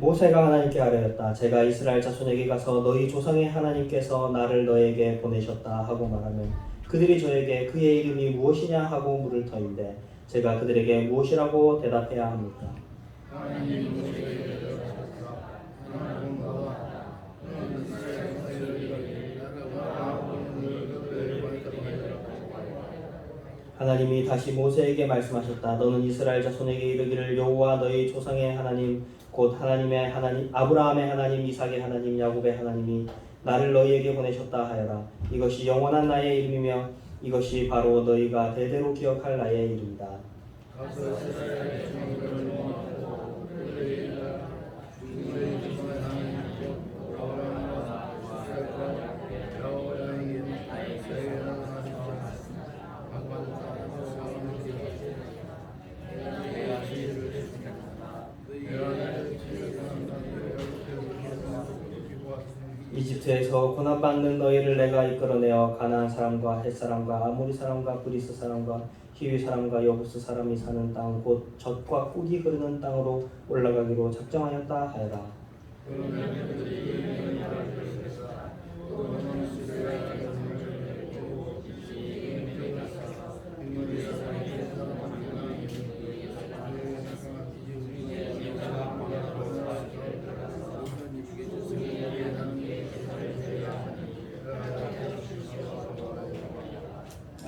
모세가 하나님께 아뢰었다. 제가 이스라엘 자손에게 가서 너희 조상의 하나님께서 나를 너에게 보내셨다 하고 말하면 그들이 저에게 그의 이름이 무엇이냐 하고 물을 터인데 제가 그들에게 무엇이라고 대답해야 합니까? 하나님이 다시 모세에게 말씀하셨다. 너는 이스라엘 자손에게 이르기를 여호와 너희 조상의 하나님 곧 하나님의 하나님 아브라함의 하나님 이삭의 하나님 야곱의 하나님이 나를 너희에게 보내셨다 하여라. 이것이 영원한 나의 이름이며 이것이 바로 너희가 대대로 기억할 나의 이름이다. 이집트에서 고난받는 너희를 내가 이끌어내어 가나안 사람과 헷 사람과 아모리 사람과 그리스 사람과 히위 사람과 여부스 사람이 사는 땅 곧 젖과 꿀이 흐르는 땅으로 올라가기로 작정하였다 하여라.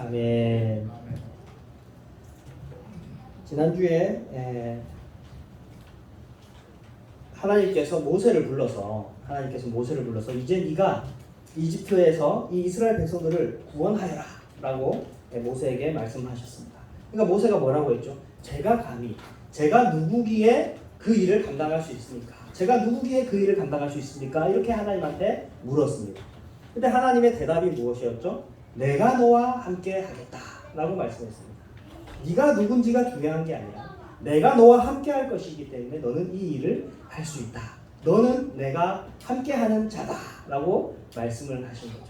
아멘. 지난주에 에, 하나님께서 모세를 불러서 하나님께서 모세를 불러서 이제 네가 이집트에서 이 이스라엘 백성들을 구원하여라라고 모세에게 말씀하셨습니다. 그러니까 모세가 뭐라고 했죠? 제가 감히 제가 누구기에 그 일을 감당할 수 있습니까? 제가 누구기에 그 일을 감당할 수 있습니까? 이렇게 하나님한테 물었습니다. 근데 하나님의 대답이 무엇이었죠? 내가 너와 함께 하겠다라고 말씀했습니다. 네가 누군지가 중요한 게 아니라 내가 너와 함께 할 것이기 때문에 너는 이 일을 할 수 있다. 너는 내가 함께 하는 자다라고 말씀을 하신 거죠.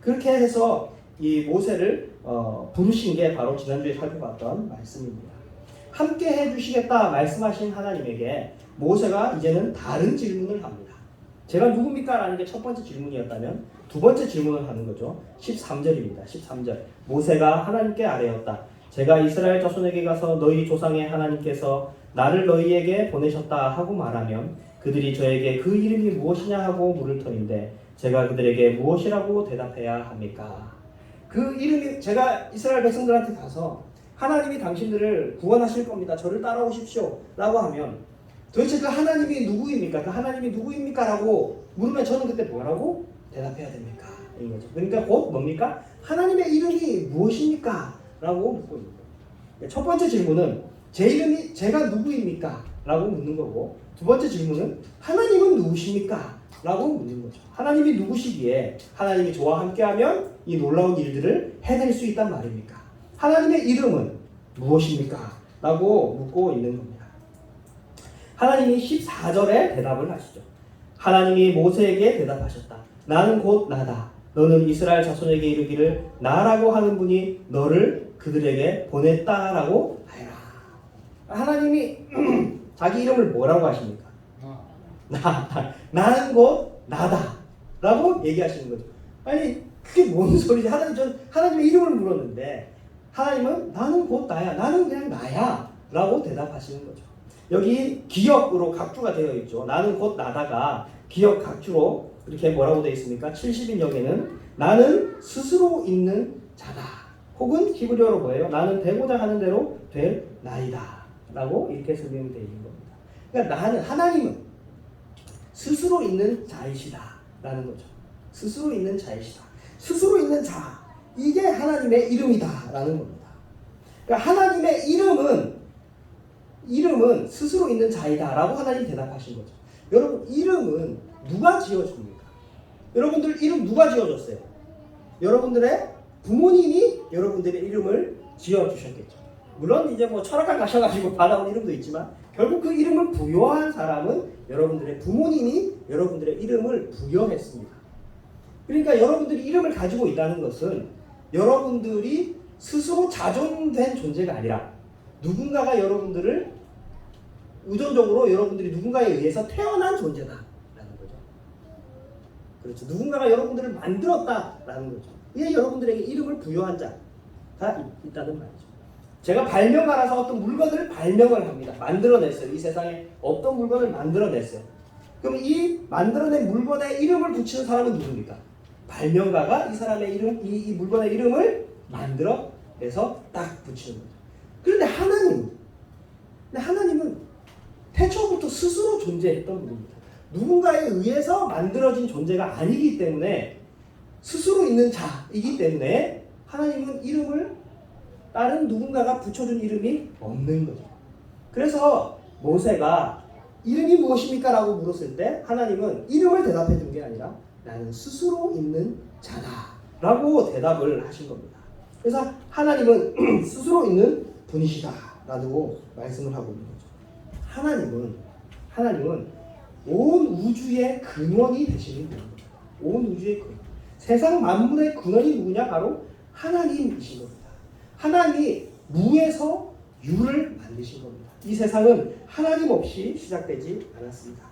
그렇게 해서 이 모세를 어, 부르신 게 바로 지난주에 살펴봤던 말씀입니다. 함께 해주시겠다 말씀하신 하나님에게 모세가 이제는 다른 질문을 합니다. 제가 누굽니까? 라는 게 첫 번째 질문이었다면 두 번째 질문을 하는 거죠. 13절입니다. 13절. 모세가 하나님께 아뢰었다. 제가 이스라엘 자손에게 가서 너희 조상의 하나님께서 나를 너희에게 보내셨다 하고 말하면 그들이 저에게 그 이름이 무엇이냐 하고 물을 터인데 제가 그들에게 무엇이라고 대답해야 합니까? 그 이름이 제가 이스라엘 백성들한테 가서 하나님이 당신들을 구원하실 겁니다. 저를 따라오십시오. 라고 하면 도대체 그 하나님이 누구입니까? 그 하나님이 누구입니까? 라고 물으면 저는 그때 뭐라고 대답해야 됩니까? 이 거죠. 그러니까 곧 뭡니까? 하나님의 이름이 무엇입니까? 라고 묻고 있는 거예요. 첫 번째 질문은 제 이름이 제가 누구입니까? 라고 묻는 거고 두 번째 질문은 하나님은 누구십니까? 라고 묻는 거죠. 하나님이 누구시기에 하나님이 저와 함께하면 이 놀라운 일들을 해낼 수 있단 말입니까? 하나님의 이름은 무엇입니까? 라고 묻고 있는 겁니다. 하나님이 14절에 대답을 하시죠. 하나님이 모세에게 대답하셨다. 나는 곧 나다. 너는 이스라엘 자손에게 이르기를 나라고 하는 분이 너를 그들에게 보냈다라고 하여라. 하나님이 자기 이름을 뭐라고 하십니까? 나, 나는 곧 나다라고 얘기하시는 거죠. 아니 그게 뭔 소리지? 하나님 전 하나님의 이름을 물었는데 하나님은 나는 곧 나야. 나는 그냥 나야라고 대답하시는 거죠. 여기 기역으로 각주가 되어 있죠. 나는 곧 나다가 기역 각주로 이렇게 뭐라고 되어 있습니까? 70인 역에는 나는 스스로 있는 자다. 혹은 히브리어로 뭐예요? 나는 되고자 하는 대로 될 나이다. 라고 이렇게 설명이 되어 있는 겁니다. 그러니까 나는 하나님은 스스로 있는 자이시다. 라는 거죠. 스스로 있는 자이시다. 스스로 있는 자. 이게 하나님의 이름이다. 라는 겁니다. 그러니까 하나님의 이름은 이름은 스스로 있는 자이다. 라고 하나님 대답하신 거죠. 여러분, 이름은 누가 지어줍니까? 여러분들 이름 누가 지어줬어요? 여러분들의 부모님이 여러분들의 이름을 지어주셨겠죠. 물론 이제 뭐 철학관 가셔가지고 받아온 이름도 있지만 결국 그 이름을 부여한 사람은 여러분들의 부모님이 여러분들의 이름을 부여했습니다. 그러니까 여러분들이 이름을 가지고 있다는 것은 여러분들이 스스로 자존된 존재가 아니라 누군가가 여러분들을 우선적으로 여러분들이 누군가에 의해서 태어난 존재다라는 거죠. 그렇죠. 누군가가 여러분들을 만들었다라는 거죠. 이게 여러분들에게 이름을 부여한 자가 있- 있다는 말이죠. 제가 발명가라서 어떤 물건을 발명을 합니다. 만들어냈어요. 이 세상에 어떤 물건을 만들어냈어요. 그럼 이 만들어낸 물건에 이름을 붙이는 사람은 누굽니까? 발명가가 이 사람의 이름, 이, 이 물건의 이름을 만들어내서 딱 붙이는 거죠. 그런데 하나님, 근데 하나님은 태초부터 스스로 존재했던 분입니다. 누군가에 의해서 만들어진 존재가 아니기 때문에 스스로 있는 자이기 때문에 하나님은 이름을 다른 누군가가 붙여준 이름이 없는 거죠. 그래서 모세가 이름이 무엇입니까? 라고 물었을 때 하나님은 이름을 대답해 준 게 아니라 나는 스스로 있는 자다 라고 대답을 하신 겁니다. 그래서 하나님은 스스로 있는 분이시다 라고 말씀을 하고 있는 거죠. 하나님은 하나님은 온 우주의 근원이 되시는 분입니다. 온 우주의 근원. 세상 만물의 근원이 누구냐? 바로 하나님이신 겁니다. 하나님이 무에서 유를 만드신 겁니다. 이 세상은 하나님 없이 시작되지 않았습니다.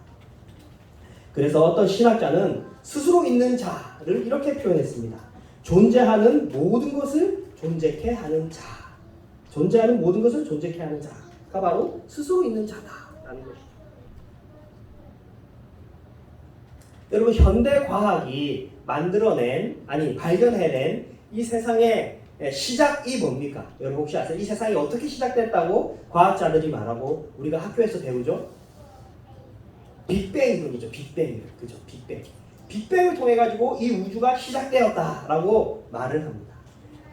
그래서 어떤 신학자는 스스로 있는 자를 이렇게 표현했습니다. 존재하는 모든 것을 존재케 하는 자. 존재하는 모든 것을 존재케 하는 자 가 바로 스스로 있는 자다라는 것이죠. 여러분 현대 과학이 만들어낸 아니 발견해낸 이 세상의 시작이 뭡니까? 여러분 혹시 아세요? 이 세상이 어떻게 시작됐다고 과학자들이 말하고 우리가 학교에서 배우죠? 빅뱅 이론이죠. 빅뱅 이론. 그죠? 빅뱅. 빅뱅을 통해 가지고 이 우주가 시작되었다라고 말을 합니다.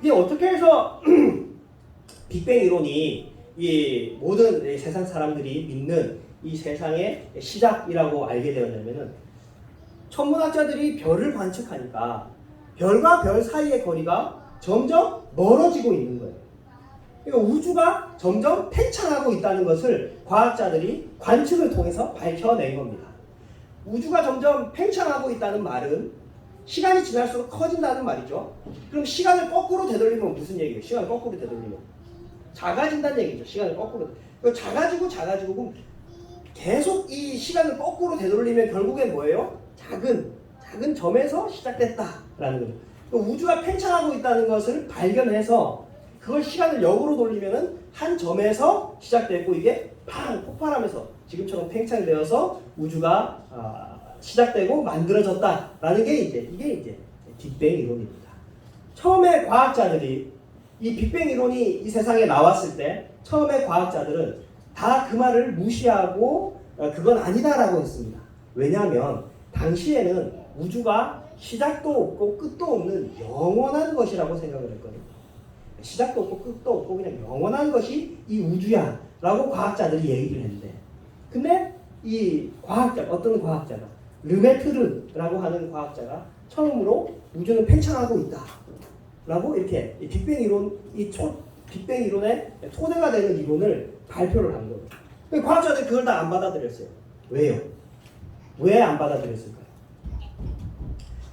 이게 어떻게 해서 빅뱅 이론이 이 모든 이 세상 사람들이 믿는 이 세상의 시작이라고 알게 되었냐면은 천문학자들이 별을 관측하니까 별과 별 사이의 거리가 점점 멀어지고 있는 거예요. 그러니까 우주가 점점 팽창하고 있다는 것을 과학자들이 관측을 통해서 밝혀낸 겁니다. 우주가 점점 팽창하고 있다는 말은 시간이 지날수록 커진다는 말이죠. 그럼 시간을 거꾸로 되돌리면 무슨 얘기예요? 시간을 거꾸로 되돌리면 작아진다는 얘기죠. 시간을 거꾸로. 그 작아지고 작아지고 계속 이 시간을 거꾸로 되돌리면 결국엔 뭐예요? 작은 작은 점에서 시작됐다라는 거죠. 그 우주가 팽창하고 있다는 것을 발견해서 그걸 시간을 역으로 돌리면은 한 점에서 시작되고 이게 팡 폭발하면서 지금처럼 팽창되어서 우주가 아, 시작되고 만들어졌다라는 게 이제 이게 이제 빅뱅 이론입니다. 처음에 과학자들이 이 빅뱅 이론이 이 세상에 나왔을 때 처음에 과학자들은 다 그 말을 무시하고 어, 그건 아니다라고 했습니다. 왜냐하면 당시에는 우주가 시작도 없고 끝도 없는 영원한 것이라고 생각을 했거든요. 시작도 없고 끝도 없고 그냥 영원한 것이 이 우주야 라고 과학자들이 얘기를 했는데 근데 이 과학자 어떤 과학자가 르메트르라고 하는 과학자가 처음으로 우주는 팽창하고 있다 라고 이렇게 이 빅뱅 이론 이 초, 빅뱅 이론의 토대가 되는 이론을 발표를 한 거예요. 과학자들이 그걸 다 안 받아들였어요. 왜요? 왜 안 받아들였을까요?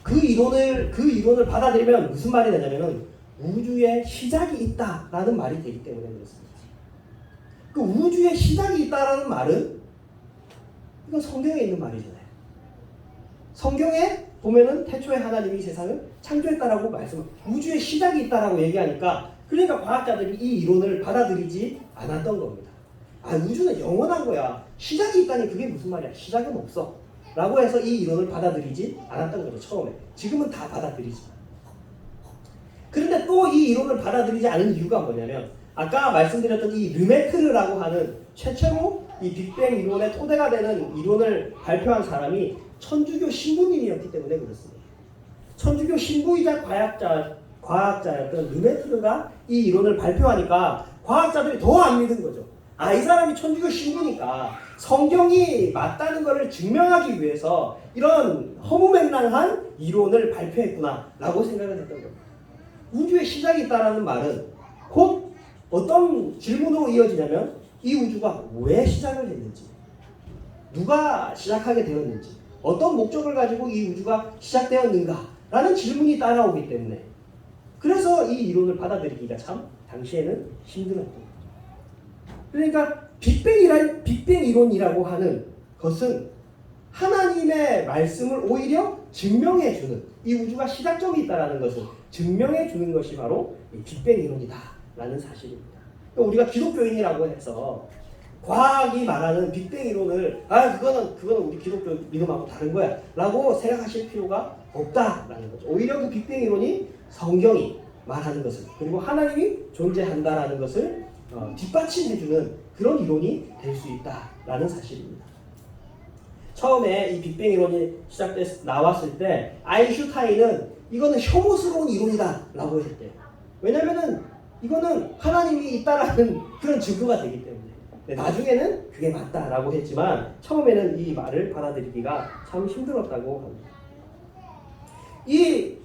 그 이론을 그 이론을 받아들이면 무슨 말이 되냐면은 우주에 시작이 있다라는 말이 되기 때문에 그렇습니다. 그 우주에 시작이 있다라는 말은 이건 성경에 있는 말이잖아요. 성경에 보면은 태초에 하나님이 세상을 창조했다라고 말씀, 우주에 시작이 있다라고 얘기하니까 그러니까 과학자들이 이 이론을 받아들이지 않았던 겁니다. 아 우주는 영원한 거야. 시작이 있다니 그게 무슨 말이야? 시작은 없어. 라고 해서 이 이론을 받아들이지 않았던 거죠 처음에. 지금은 다 받아들이지만. 그런데 또 이 이론을 받아들이지 않은 이유가 뭐냐면 아까 말씀드렸던 이 르메트르라고 하는 최초로 이 빅뱅 이론의 토대가 되는 이론을 발표한 사람이 천주교 신부님이었기 때문에 그렇습니다. 천주교 신부이자 과학자 과학자였던 르메트르가 이 이론을 발표하니까 과학자들이 더 안 믿은 거죠. 아, 이 사람이 천주교 신부니까 성경이 맞다는 것을 증명하기 위해서 이런 허무맹랑한 이론을 발표했구나 라고 생각을 했던 겁니다. 우주의 시작이 있다라는 말은 곧 어떤 질문으로 이어지냐면 이 우주가 왜 시작을 했는지, 누가 시작하게 되었는지, 어떤 목적을 가지고 이 우주가 시작되었는가 라는 질문이 따라오기 때문에 그래서 이 이론을 받아들이기가 참 당시에는 힘들었던 거죠. 그러니까 빅뱅이란 빅뱅 이론이라고 하는 것은 하나님의 말씀을 오히려 증명해 주는 이 우주가 시작점이 있다라는 것을 증명해 주는 것이 바로 이 빅뱅 이론이다라는 사실입니다. 그러니까 우리가 기독교인이라고 해서 과학이 말하는 빅뱅 이론을 아 그거는 그거는 우리 기독교 믿음하고 다른 거야라고 생각하실 필요가 없다라는 거죠. 오히려 그 빅뱅 이론이 성경이 말하는 것을 그리고 하나님이 존재한다라는 것을 어, 뒷받침해주는 그런 이론이 될 수 있다라는 사실입니다. 처음에 이 빅뱅 이론이 시작돼 나왔을 때 아인슈타인은 이거는 혐오스러운 이론이다라고 했대요. 왜냐면은 이거는 하나님이 있다라는 그런 증거가 되기 때문에. 나중에는 그게 맞다라고 했지만 처음에는 이 말을 받아들이기가 참 힘들었다고 합니다. 이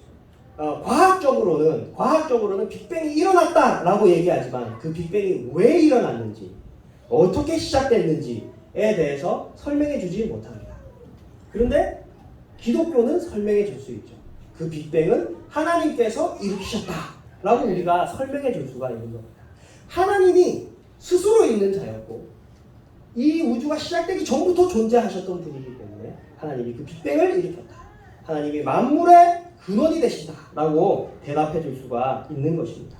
어, 과학적으로는 과학적으로는 빅뱅이 일어났다라고 얘기하지만 그 빅뱅이 왜 일어났는지 어떻게 시작됐는지에 대해서 설명해 주지 못합니다. 그런데 기독교는 설명해 줄 수 있죠. 그 빅뱅은 하나님께서 일으키셨다라고 우리가 설명해 줄 수가 있는 겁니다. 하나님이 스스로 있는 자였고 이 우주가 시작되기 전부터 존재하셨던 분이기 때문에 하나님이 그 빅뱅을 일으켰다. 하나님이 만물의 근원이 되신다라고 대답해 줄 수가 있는 것입니다.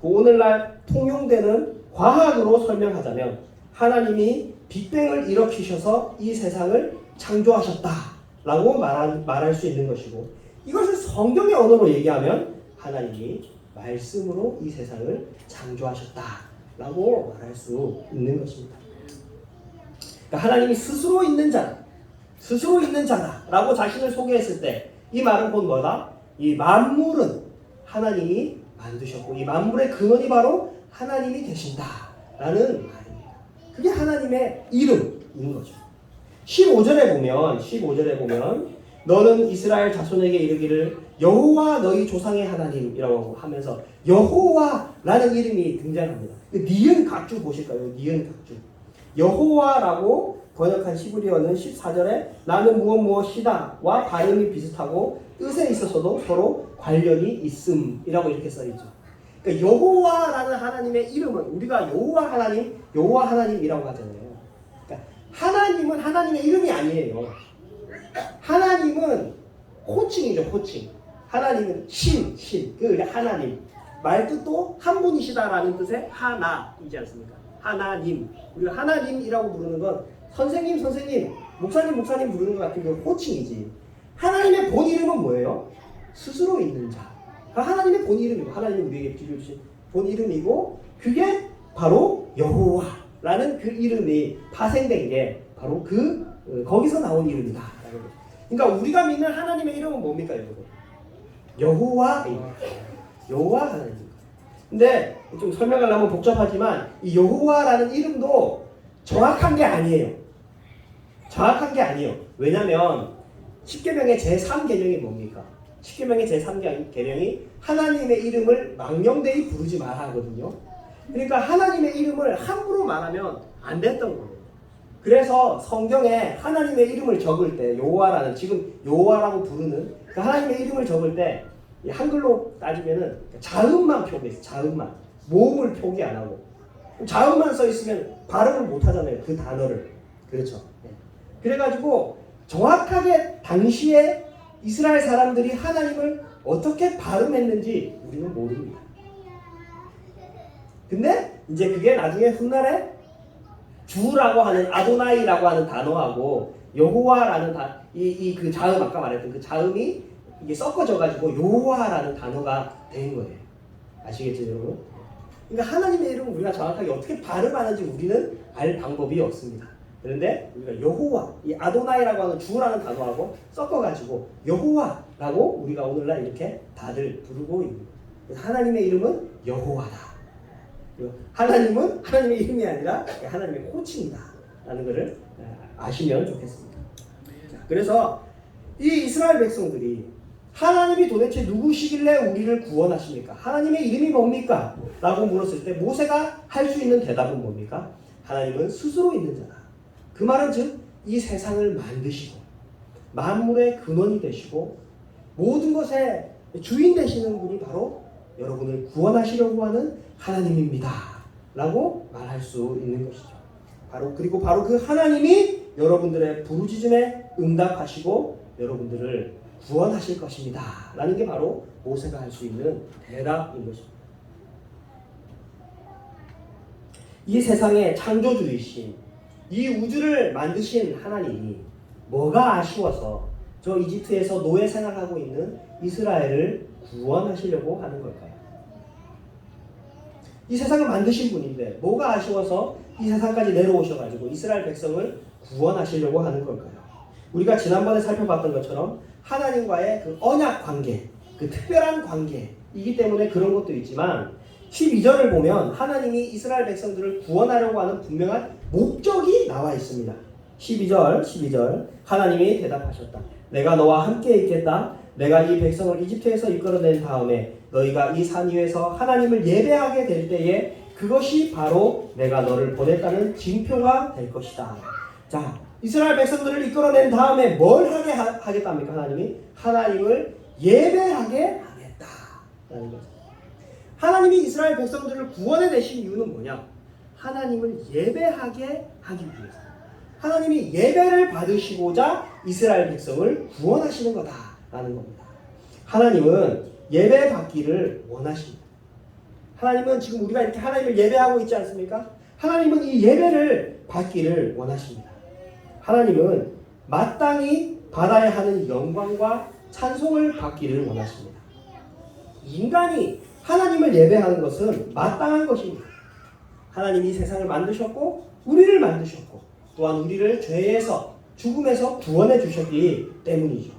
그 오늘날 통용되는 과학으로 설명하자면 하나님이 빅뱅을 일으키셔서 이 세상을 창조하셨다라고 말할, 말할 수 있는 것이고 이것을 성경의 언어로 얘기하면 하나님이 말씀으로 이 세상을 창조하셨다라고 말할 수 있는 것입니다. 그러니까 하나님이 스스로 있는 자다, 스스로 있는 자다 라고 자신을 소개했을 때 이 말은 곧 뭐다? 이 만물은 하나님이 만드셨고 이 만물의 근원이 바로 하나님이 되신다 라는 말입니다. 그게 하나님의 이름인 거죠. 15절에 보면 15절에 보면 너는 이스라엘 자손에게 이르기를 여호와 너희 조상의 하나님이라고 하면서 여호와라는 이름이 등장합니다. 그 니은 각주 보실까요? 니은 각주. 여호와라고 번역한 시브리어는 14절에 나는 무엇 무엇이다와 발음이 비슷하고 뜻에 있어서도 서로 관련이 있음이라고 이렇게 써 있죠. 그러니까 여호와라는 하나님의 이름은 우리가 여호와 하나님, 여호와 하나님이라고 하잖아요. 그러니까 하나님은 하나님의 이름이 아니에요. 하나님은 호칭이죠, 호칭. 하나님은 신, 신. 그 하나님. 말뜻도 한 분이시다라는 뜻의 하나이지 않습니까? 하나님. 우리가 하나님이라고 부르는 건 선생님, 선생님, 목사님, 목사님 부르는 것 같은 그 호칭이지. 하나님의 본 이름은 뭐예요? 스스로 있는 자. 그 하나님의 본 이름이고 하나님이 우리에게 빌려주신 본 이름이고 그게 바로 여호와라는 그 이름이 파생된 게 바로 그 어, 거기서 나온 이름이다. 그러니까 우리가 믿는 하나님의 이름은 뭡니까 여러분? 여호와 여호와 하나님. 근데 좀 설명하려면 복잡하지만 이 여호와라는 이름도 정확한 게 아니에요. 정확한 게 아니에요. 왜냐면 십계명의 제3계명이 뭡니까? 십계명의 제3계명이 하나님의 이름을 망령되이 부르지 말아 하거든요. 그러니까 하나님의 이름을 함부로 말하면 안 됐던 거예요. 그래서 성경에 하나님의 이름을 적을 때 여호와라는 지금 여호와라고 부르는 그 하나님의 이름을 적을 때이 한글로 따지면은 자음만 표기했어. 자음만 모음을 표기 안 하고 자음만 써 있으면 발음을 못 하잖아요. 그 단어를 그렇죠. 네. 그래가지고 정확하게 당시에 이스라엘 사람들이 하나님을 어떻게 발음했는지 우리는 모릅니다. 근데 이제 그게 나중에 훗날에 주라고 하는 아도나이라고 하는 단어하고 여호와라는 이이 그 자음 아까 말했던 그 자음이 이게 섞어져 가지고 여호와라는 단어가 된 거예요. 아시겠죠, 여러분? 그러니까 하나님의 이름을 우리가 정확하게 어떻게 발음하는지 우리는 알 방법이 없습니다. 그런데 우리가 여호와, 이 아도나이라고 하는 주라는 단어하고 섞어가지고 여호와라고 우리가 오늘날 이렇게 다들 부르고 있는 거예요. 하나님의 이름은 여호와다. 하나님은 하나님의 이름이 아니라 하나님의 호칭이다 라는 것을 아시면 좋겠습니다. 자, 그래서 이 이스라엘 백성들이 하나님이 도대체 누구시길래 우리를 구원하십니까? 하나님의 이름이 뭡니까? 라고 물었을 때 모세가 할 수 있는 대답은 뭡니까? 하나님은 스스로 있는 자다. 그 말은 즉 이 세상을 만드시고 만물의 근원이 되시고 모든 것의 주인 되시는 분이 바로 여러분을 구원하시려고 하는 하나님입니다. 라고 말할 수 있는 것이죠. 바로 그리고 바로 그 하나님이 여러분들의 부르짖음에 응답하시고 여러분들을 구원하실 것입니다. 라는 게 바로 모세가 할 수 있는 대답인 것입니다. 이 세상의 창조주이신 이 우주를 만드신 하나님이 뭐가 아쉬워서 저 이집트에서 노예 생활하고 있는 이스라엘을 구원하시려고 하는 걸까요? 이 세상을 만드신 분인데 뭐가 아쉬워서 이 세상까지 내려오셔가지고 이스라엘 백성을 구원하시려고 하는 걸까요? 우리가 지난번에 살펴봤던 것처럼 하나님과의 그 언약 관계, 그 특별한 관계이기 때문에 그런 것도 있지만 12절을 보면 하나님이 이스라엘 백성들을 구원하려고 하는 분명한 목적이 나와 있습니다. 12절, 12절 하나님이 대답하셨다. 내가 너와 함께 있겠다. 내가 이 백성을 이집트에서 이끌어낸 다음에 너희가 이 산 위에서 하나님을 예배하게 될 때에 그것이 바로 내가 너를 보냈다는 징표가 될 것이다. 자, 이스라엘 백성들을 이끌어낸 다음에 뭘 하게 하, 하겠답니까? 하나님이 하나님을 예배하게 거죠. 하나님이 이스라엘 백성들을 구원해 내신 이유는 뭐냐? 하나님을 예배하게 하기 위해서. 하나님이 예배를 받으시고자 이스라엘 백성을 구원하시는 거다라는 겁니다. 하나님은 예배 받기를 원하십니다. 하나님은 지금 우리가 이렇게 하나님을 예배하고 있지 않습니까? 하나님은 이 예배를 받기를 원하십니다. 하나님은 마땅히 받아야 하는 영광과 찬송을 받기를 원하십니다. 인간이 하나님을 예배하는 것은 마땅한 것입니다. 하나님이 세상을 만드셨고 우리를 만드셨고 또한 우리를 죄에서 죽음에서 구원해 주셨기 때문이죠.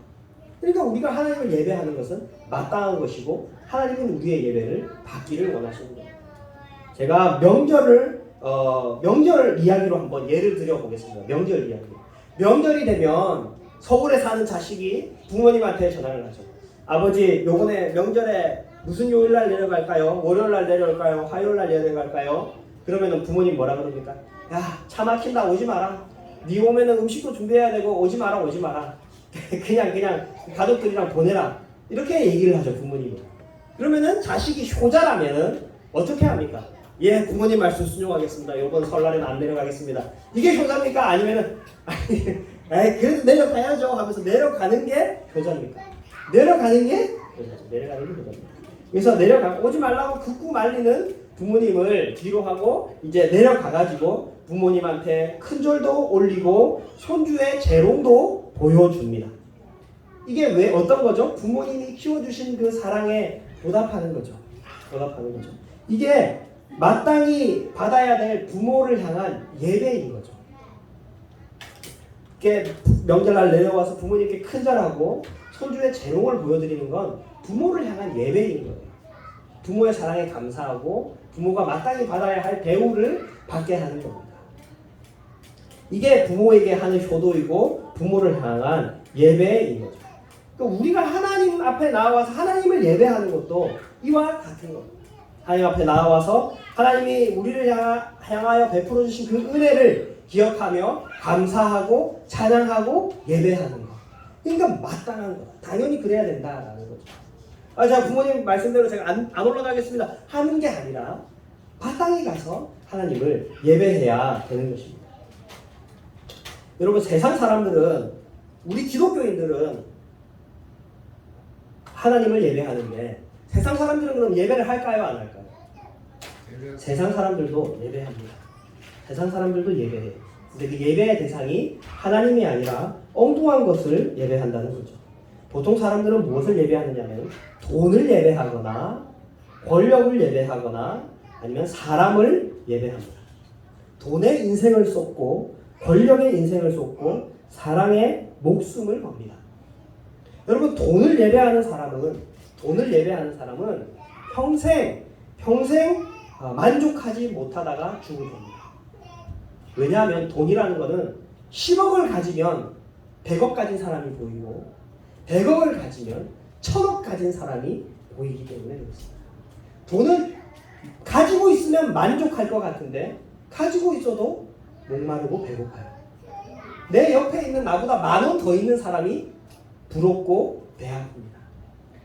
그러니까 우리가 하나님을 예배하는 것은 마땅한 것이고 하나님은 우리의 예배를 받기를 원하시는 거예요. 제가 명절을 어, 명절 이야기로 한번 예를 들어 보겠습니다. 명절 이야기. 명절이 되면 서울에 사는 자식이 부모님한테 전화를 하죠. 아버지, 요번에 명절에 무슨 요일 날 내려갈까요? 월요일 날 내려갈까요? 화요일 날 내려갈까요? 그러면은 부모님 뭐라 그럽니까? 야, 차 막힌다 오지 마라. 네 오면은 음식도 준비해야 되고 오지 마라 오지 마라. 그냥 그냥 가족들이랑 보내라. 이렇게 얘기를 하죠 부모님은. 그러면은 자식이 효자라면은 어떻게 합니까? 예, 부모님 말씀 순종하겠습니다. 이번 설날에는 안 내려가겠습니다. 이게 효자입니까? 아니면은 아니, 에이, 그래도 내려가야죠 하면서 내려가는 게 효자입니까? 내려가는 게 효자죠. 내려가는 게 효자입니다. 그래서 내려가 오지 말라고 극구 말리는 부모님을 뒤로 하고 이제 내려가 가지고 부모님한테 큰 절도 올리고 손주의 재롱도 보여줍니다. 이게 왜 어떤 거죠? 부모님이 키워주신 그 사랑에 보답하는 거죠. 보답하는 거죠. 이게 마땅히 받아야 될 부모를 향한 예배인 거죠. 이렇게 명절날 내려와서 부모님께 큰 절하고 손주의 재롱을 보여드리는 건 부모를 향한 예배인 거예요. 부모의 사랑에 감사하고 부모가 마땅히 받아야 할 대우를 받게 하는 겁니다. 이게 부모에게 하는 효도이고 부모를 향한 예배인 거죠. 그러니까 우리가 하나님 앞에 나와서 하나님을 예배하는 것도 이와 같은 겁니다. 하나님 앞에 나와서 하나님이 우리를 향하- 향하여 베풀어 주신 그 은혜를 기억하며 감사하고 찬양하고 예배하는 것. 그러니까 마땅한 거다. 당연히 그래야 된다라는 거죠. 아, 제가 부모님 말씀대로 제가 안, 안 올라가겠습니다. 하는 게 아니라 마땅히 가서 하나님을 예배해야 되는 것입니다. 여러분 세상 사람들은 우리 기독교인들은 하나님을 예배하는데 세상 사람들은 그럼 예배를 할까요 안 할까요? 세상 사람들도 예배합니다. 세상 사람들도 예배해요. 근데 그 예배의 대상이 하나님이 아니라 엉뚱한 것을 예배한다는 거죠. 보통 사람들은 무엇을 예배하느냐면 돈을 예배하거나 권력을 예배하거나 아니면 사람을 예배합니다. 돈에 인생을 쏟고 권력에 인생을 쏟고 사랑에 목숨을 겁니다. 여러분 돈을 예배하는 사람은 돈을 예배하는 사람은 평생 평생 아, 만족하지 못하다가 죽을 겁니다. 왜냐하면 돈이라는 것은 10억을 가지면 100억 가진 사람이 보이고 100억을 가지면 1000억 가진 사람이 보이기 때문에 그렇습니다. 돈을 가지고 있으면 만족할 것 같은데 가지고 있어도 목마르고 배고파요. 내 옆에 있는 나보다 만 원 더 있는 사람이 부럽고 배아픕니다.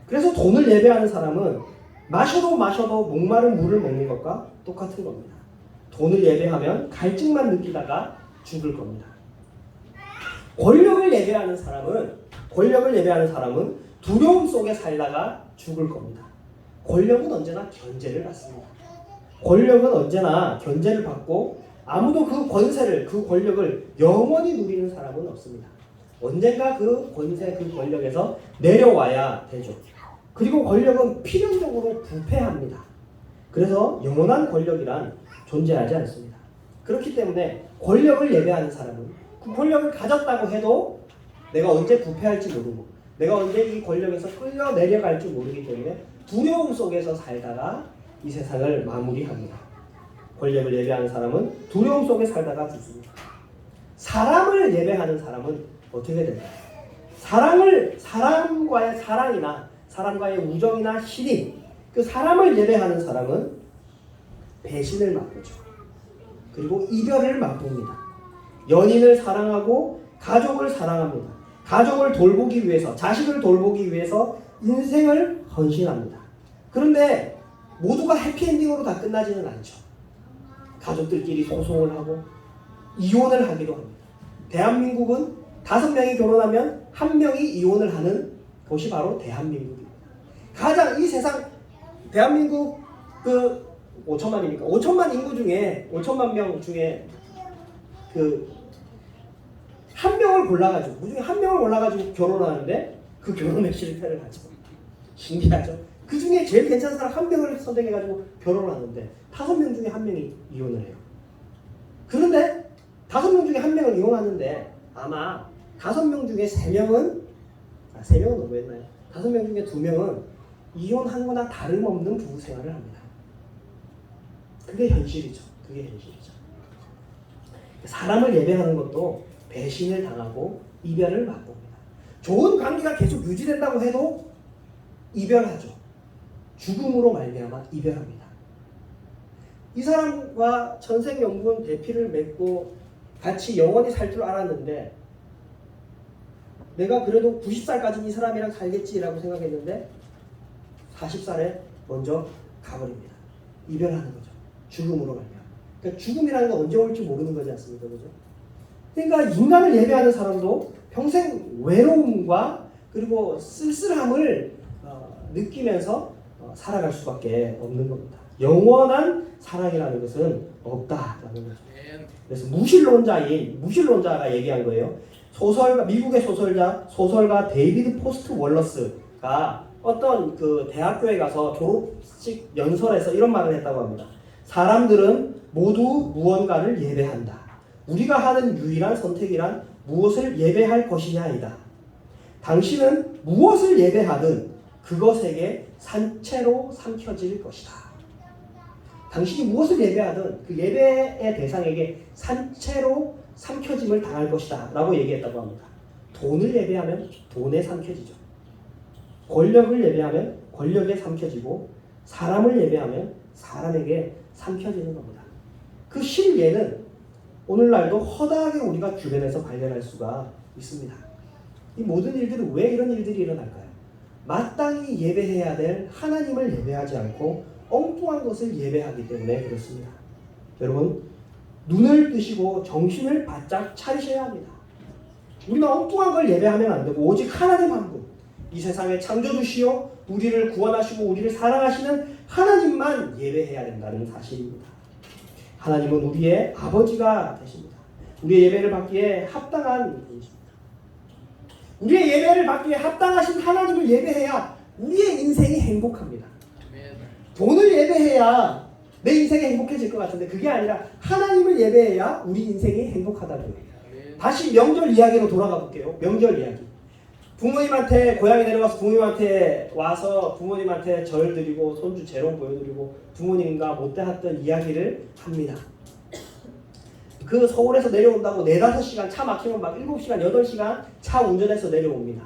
그래서 돈을 예배하는 사람은 마셔도 마셔도 목마른 물을 먹는 것과 똑같은 겁니다. 돈을 예배하면 갈증만 느끼다가 죽을 겁니다. 권력을 예배하는 사람은 권력을 예배하는 사람은 두려움 속에 살다가 죽을 겁니다. 권력은 언제나 견제를 받습니다. 권력은 언제나 견제를 받고 아무도 그 권세를 그 권력을 영원히 누리는 사람은 없습니다. 언젠가 그 권세 그 권력에서 내려와야 되죠. 그리고 권력은 필연적으로 부패합니다. 그래서 영원한 권력이란 존재하지 않습니다. 그렇기 때문에 권력을 예배하는 사람은 그 권력을 가졌다고 해도 내가 언제 부패할지 모르고 내가 언제 이 권력에서 끌려 내려갈지 모르기 때문에 두려움 속에서 살다가 이 세상을 마무리합니다. 권력을 예배하는 사람은 두려움 속에 살다가 죽습니다. 사람을 예배하는 사람은 어떻게 될까요? 사랑을 사람과의 사랑이나 사람과의 우정이나 신임 그 사람을 예배하는 사람은 배신을 맛보죠. 그리고 이별을 맛봅니다. 연인을 사랑하고 가족을 사랑합니다. 가족을 돌보기 위해서 자식을 돌보기 위해서 인생을 헌신합니다. 그런데 모두가 해피엔딩으로 다 끝나지는 않죠. 가족들끼리 소송을 하고 이혼을 하기도 합니다. 대한민국은 다섯 명이 결혼하면 한 명이 이혼을 하는 곳이 바로 대한민국입니다. 가장 이 세상 대한민국 그 5천만이니까 5천만 인구 중에 5천만 명 중에 그 한 명을 골라가지고 그 중에 한 명을 골라가지고 결혼하는데 그 결혼에 실패를 하죠. 신기하죠. 그 중에 제일 괜찮은 사람 한 명을 선택해가지고 결혼을 하는데 다섯 명 중에 한 명이 이혼을 해요. 그런데 다섯 명 중에 한 명은 이혼하는데 아마 다섯 명 중에 세 명은 아, 세 명은 너무했나요? 다섯 명 중에 두 명은 이혼한 거나 다름없는 부부 생활을 합니다. 그게 현실이죠. 그게 현실이죠. 사람을 예배하는 것도 배신을 당하고 이별을 맛봅니다. 좋은 관계가 계속 유지된다고 해도 이별하죠. 죽음으로 말미암아 이별합니다. 이 사람과 천생연분 대피를 맺고 같이 영원히 살 줄 알았는데 내가 그래도 90살까지는 이 사람이랑 살겠지라고 생각했는데 40살에 먼저 가버립니다. 이별하는 거죠. 죽음으로 말이야. 그러니까 죽음이라는 건 언제 올지 모르는 거지 않습니까? 그죠? 그러니까 인간을 예배하는 사람도 평생 외로움과 그리고 쓸쓸함을 어, 느끼면서 어, 살아갈 수밖에 없는 겁니다. 영원한 사랑이라는 것은 없다라는 거죠. 그래서 무신론자인 무신론자가 얘기한 거예요. 소설가 미국의 소설자 소설가 데이비드 포스트 월러스가 어떤 그 대학교에 가서 졸업식 연설에서 이런 말을 했다고 합니다. 사람들은 모두 무언가를 예배한다. 우리가 하는 유일한 선택이란 무엇을 예배할 것이냐이다. 당신은 무엇을 예배하든 그것에게 산채로 삼켜질 것이다. 당신이 무엇을 예배하든 그 예배의 대상에게 산채로 삼켜짐을 당할 것이다. 라고 얘기했다고 합니다. 돈을 예배하면 돈에 삼켜지죠. 권력을 예배하면 권력에 삼켜지고 사람을 예배하면 사람에게 삼켜지는 겁니다. 그 실예는 오늘날도 허다하게 우리가 주변에서 발견할 수가 있습니다. 이 모든 일들은 왜 이런 일들이 일어날까요? 마땅히 예배해야 될 하나님을 예배하지 않고 엉뚱한 것을 예배하기 때문에 그렇습니다. 여러분 눈을 뜨시고 정신을 바짝 차리셔야 합니다. 우리는 엉뚱한 걸 예배하면 안 되고 오직 하나님 한 분, 이 세상의 창조주시오 우리를 구원하시고 우리를 사랑하시는 하나님만 예배해야 된다는 사실입니다. 하나님은 우리의 아버지가 되십니다. 우리의 예배를 받기에 합당한 분이십니다. 우리의 예배를 받기에 합당하신 하나님을 예배해야 우리의 인생이 행복합니다. 돈을 예배해야 내 인생이 행복해질 것 같은데 그게 아니라 하나님을 예배해야 우리 인생이 행복하다고요. 다시 명절 이야기로 돌아가 볼게요. 명절 이야기. 부모님한테 고향에 내려가서 부모님한테 와서 부모님한테 절 드리고 손주 재롱 보여드리고 부모님과 못대했던 이야기를 합니다. 그 서울에서 내려온다고 4, 5시간 차 막히면 막 7시간, 8시간 차 운전해서 내려옵니다.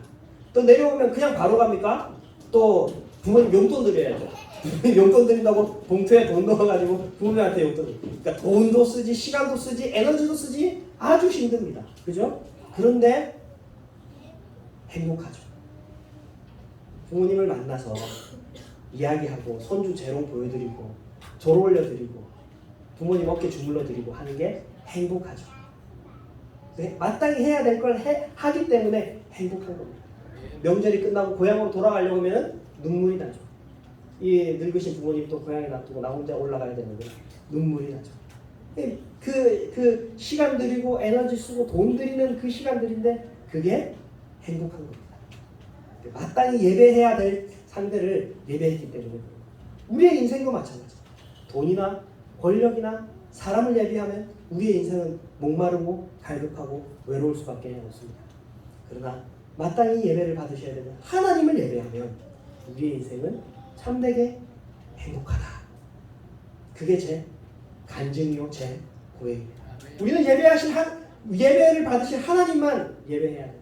또 내려오면 그냥 바로 갑니까? 또 부모님 용돈 드려야죠. 용돈 드린다고 봉투에 돈 넣어가지고 부모님한테 용돈 그러니까 돈도 쓰지 시간도 쓰지 에너지도 쓰지 아주 힘듭니다. 그죠? 그런데 행복하죠. 부모님을 만나서 이야기하고 손주 재롱 보여드리고 절 올려드리고 부모님 어깨 주물러 드리고 하는 게 행복하죠. 네, 마땅히 해야 될 걸 하기 때문에 행복한 겁니다. 명절이 끝나고 고향으로 돌아가려고 하면 눈물이 나죠. 이 늙으신 부모님 또 고향에 놔두고 나 혼자 올라가야 되는데 눈물이 나죠. 그, 그 시간 들이고 에너지 쓰고 돈 들이는 그 시간들인데 그게 행복한 겁니다. 마땅히 예배해야 될 상대를 예배했기 때문에. 우리의 인생도 마찬가지. 돈이나 권력이나 사람을 예비하면 우리의 인생은 목마르고 갈급하고 외로울 수밖에 없습니다. 그러나 마땅히 예배를 받으셔야 되는 하나님을 예배하면 우리의 인생은 참되게 행복하다. 그게 제 간증이요, 제 고백입니다. 우리는 예배하신 한 예배를 받으신 하나님만 예배해야 됩니다.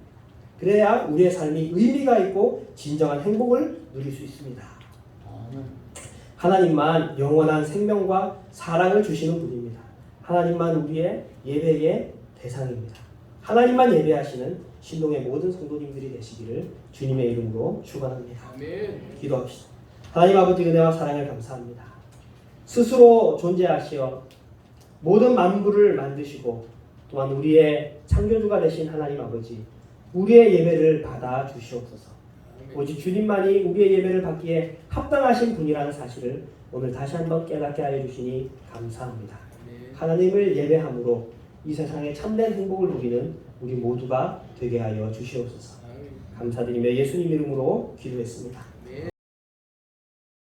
그래야 우리의 삶이 의미가 있고 진정한 행복을 누릴 수 있습니다. 하나님만 영원한 생명과 사랑을 주시는 분입니다. 하나님만 우리의 예배의 대상입니다. 하나님만 예배하시는 신동의 모든 성도님들이 되시기를 주님의 이름으로 축원합니다. 기도합시다. 하나님 아버지 은혜와 사랑을 감사합니다. 스스로 존재하시어 모든 만물을 만드시고 또한 우리의 창조주가 되신 하나님 아버지 우리의 예배를 받아 주시옵소서. 오직 주님만이 우리의 예배를 받기에 합당하신 분이라는 사실을 오늘 다시 한번 깨닫게 하여 주시니 감사합니다. 하나님을 예배함으로 이 세상에 참된 행복을 누리는 우리 모두가 되게 하여 주시옵소서. 감사드리며 예수님 이름으로 기도했습니다.